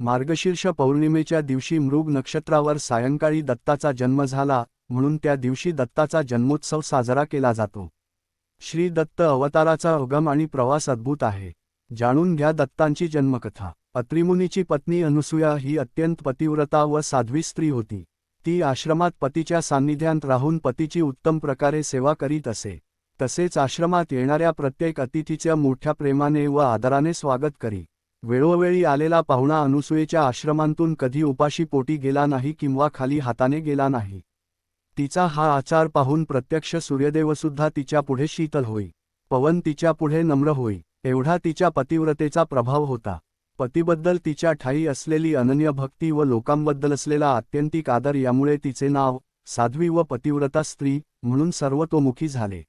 मार्गशीर्ष पौर्णिमेच्या दिवशी मृग नक्षत्रावर सायंकाळी दत्ताचा जन्म झाला म्हणून त्या दिवशी दत्ताचा जन्मोत्सव साजरा केला जातो. श्री दत्त अवताराचा उगम आणि प्रवास अद्भुत आहे. जाणून घ्या दत्तांची जन्मकथा. अत्रिमुनीची पत्नी अनुसूया ही अत्यंत पतिव्रता व साध्वी स्त्री होती. ती आश्रमात पतीच्या सान्निध्यात राहून पतीची उत्तम प्रकारे सेवा करीत असे. तसेच आश्रमात येणाऱ्या प्रत्येक अतिथीच्या मोठ्या प्रेमाने व आदराने स्वागत करी. वेळोवेळी आलेला पाहुणा अनुसूयेच्या आश्रमांतून कधी उपाशी पोटी गेला नाही किंवा खाली हाताने गेला नाही. तिचा हा आचार पाहून प्रत्यक्ष सूर्यदेवसुद्धा तिच्या पुढे शीतल होई. पवन तिच्या पुढे नम्र होई. एवढा तिच्या पतिव्रतेचा प्रभाव होता. पतीबद्दल तिच्या ठाई असलेली अनन्य भक्ती व लोकांबद्दल असलेला आत्यंतिक आदर यामुळे तिचे नाव साध्वी व पतिव्रता स्त्री म्हणून सर्वतोमुखी झाले.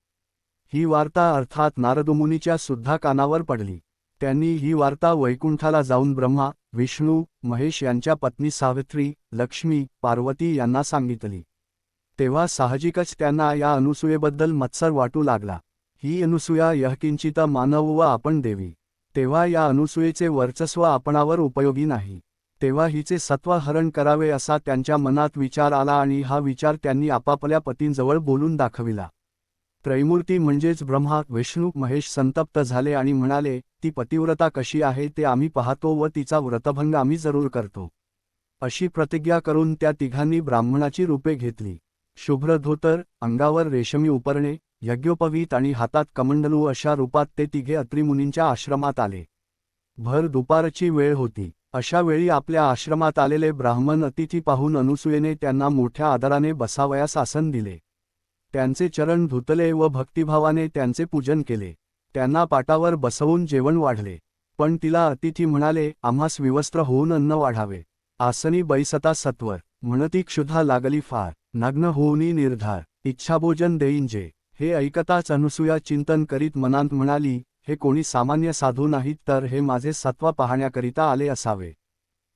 ही वार्ता अर्थात नारदमुनीच्या सुद्धा कानावर पडली. त्यांनी ही वार्ता वैकुंठाला जाऊन ब्रह्मा विष्णू महेश यांच्या पत्नी सावित्री लक्ष्मी पार्वती यांना सांगितली. तेव्हा साहजिकच त्यांना या अनुसूयेबद्दल मत्सर वाटू लागला. ही अनुसूया यहकिंचित मानव व आपण देवी. तेव्हा या अनुसूयेचे वर्चस्व आपणावर उपयोगी नाही. तेव्हा हिचे सत्व हरण करावे असा त्यांच्या मनात विचार आला आणि हा विचार त्यांनी आपापल्या पतींजवळ बोलून दाखविला. त्रैमूर्ती म्हणजेच ब्रह्मा विष्णू महेश संतप्त झाले आणि म्हणाले ती पतिव्रता कशी आहे ते आम्ही पाहतो व तिचा व्रतभंग आम्ही जरूर करतो. अशी प्रतिज्ञा करून त्या तिघांनी ब्राह्मणाची रूपे घेतली. शुभ्र धोतर अंगावर रेशमी उपरणे यज्ञोपवीत आणि हातात कमंडलू अशा रूपात ते तिघे अत्रिमुनींच्या आश्रमात आले. भर दुपारची वेळ होती. अशा वेळी आपल्या आश्रमात आलेले ब्राह्मण अतिथी पाहून अनुसूयेने त्यांना मोठ्या आदराने बसावयास आसन दिले. त्यांचे चरण धुतले व भक्तिभावाने त्यांचे पूजन केले. त्यांना पाटावर बसवून जेवण वाढले. पण तिला अतिथी म्हणाले आम्हास विवस्त्र होऊन अन्न वाढावे. आसनी बैसता सत्वर म्हणती क्षुधा लागली फार. नग्न होऊनी निर्धार. इच्छाभोजन देईंजे हे ऐकताच अनुसूया चिंतन करीत मनांत म्हणाली हे कोणी सामान्य साधू नाहीत तर हे माझे सत्व पाहण्याकरिता आले असावे.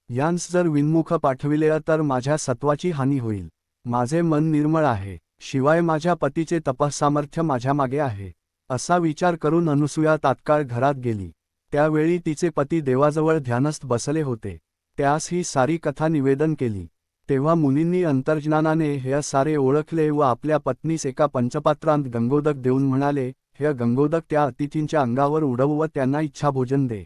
यांस जर विन्मुख पाठविले तर माझ्या सत्वाची हानी होईल. माझे मन निर्मळ आहे. शिवाय माझ्या पतीचे तपसामर्थ्य माझ्या मागे आहे. असा विचार करून अनुसूया तात्काळ घरात गेली. त्यावेळी तिचे पती देवाजवळ ध्यानस्थ बसले होते. त्यास ही सारी कथा निवेदन केली. तेव्हा मुनींनी अंतर्ज्ञानाने हे सारे ओळखले व आपल्या पत्नीस एका पंचपात्रांत गंगोदक देऊन म्हणाले हे गंगोदक त्या अतिथींच्या अंगावर उडव व त्यांना इच्छाभोजन दे.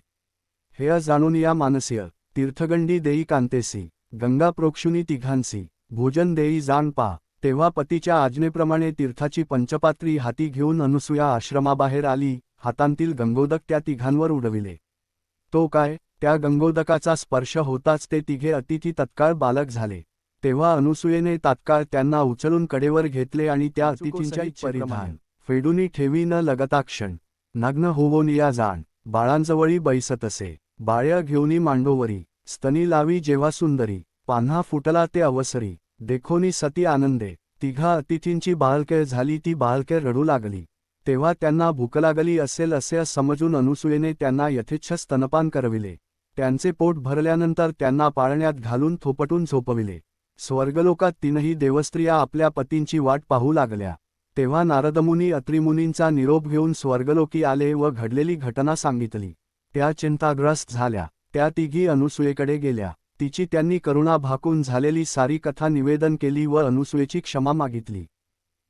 हे जाणून या मानसीय तीर्थगंडी देई कांतेसी गंगा प्रोक्षुनी तिघांसी भोजन देई जाण पा. तेव्हा पतीच्या आज्ञेप्रमाणे तीर्थाची पंचपात्री हाती घेऊन अनुसूया आश्रमाबाहेर आली हातांतील गंगोदक त्या तिघांवर उडविले. तो काय? त्या गंगोदकाचा स्पर्श होताच ते तिघे अतिथी तत्काळ बालक झाले. तेव्हा अनुसूयेने तात्काळ त्यांना उचलून कडेवर घेतले आणि त्या अतिथींच्या परिधान फेडुनी ठेवी न लगता क्षण नग्न होवोन या जाण बाळांजवळी बैसत असे बाळ्या घेऊनी मांडोवरी स्तनी लावी जेव्हा सुंदरी पान्हा फुटला ते अवसरी देखोनी सती आनंदे तिघा अतिथींची बाळकेळ झाली ती बाळकेळ रडू लागली. तेव्हा त्यांना भूक लागली असेल असे समजून अनुसूयेने त्यांना यथेच्छ स्तनपान करविले. त्यांचे पोट भरल्यानंतर त्यांना पाळण्यात घालून थोपटून झोपविले. स्वर्गलोकात तीनही देवस्त्रिया आपल्या पतींची वाट पाहू लागल्या. तेव्हा नारदमुनी अत्रिमुनींचा निरोप घेऊन स्वर्गलोकी आले व घडलेली घटना सांगितली. त्या चिंताग्रस्त झाल्या. त्या तिघी अनुसूयेकडे गेल्या. तिची त्यांनी करुणा भाकून झालेली सारी कथा निवेदन केली व अनुसूयेची क्षमा मागितली.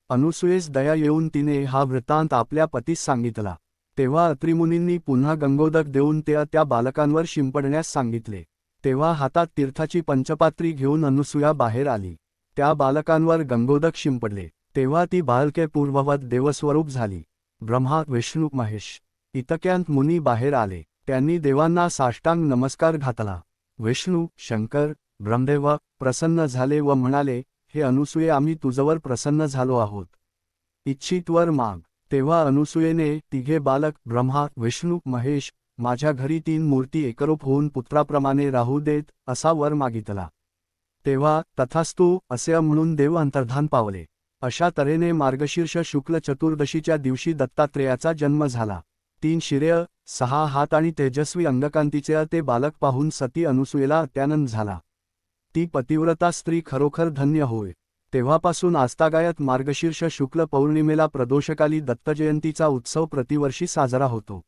अनुसूयेस दया येऊन तिने हा वृत्तांत आपल्या पतीस सांगितला. तेव्हा अत्रिमुनींनी पुन्हा गंगोदक देऊन त्या त्या बालकांवर शिंपडण्यास सांगितले. तेव्हा हातात तीर्थाची पंचपात्री घेऊन अनुसूया बाहेर आली. त्या बालकांवर गंगोदक शिंपडले. तेव्हा ती बालके पूर्ववत देवस्वरूप झाली. ब्रह्मा विष्णू महेश इतक्यांत मुनी बाहेर आले. त्यांनी देवांना साष्टांग नमस्कार घातला. विष्णू शंकर ब्रह्मदेव प्रसन्न झाले व म्हणाले हे अनुसूये आम्ही तुझवर प्रसन्न झालो आहोत. इच्छितवर माग. तेव्हा अनुसूयेने तिघे बालक ब्रह्मा विष्णू महेश माझ्या घरी तीन मूर्ती एकरूप होऊन पुत्राप्रमाणे राहू देत असा वर मागितला. तेव्हा तथास्तू असे म्हणून देव अंतर्धान पावले. अशा तऱ्हेने मार्गशीर्ष शुक्ल चतुर्दशीच्या दिवशी दत्तात्रेयाचा जन्म झाला. तीन शिरेय सहा हात आणि तेजस्वी अंगकांतीचे ते बालक पाहून सती अनुसूयेला अत्यानंद झाला. ती पतिव्रता स्त्री खरोखर धन्य होय. तेव्हापासून आस्तागायत मार्गशीर्ष शुक्ल पौर्णिमेला प्रदोषकाली दत्तजयंतीचा उत्सव प्रतिवर्षी साजरा होतो.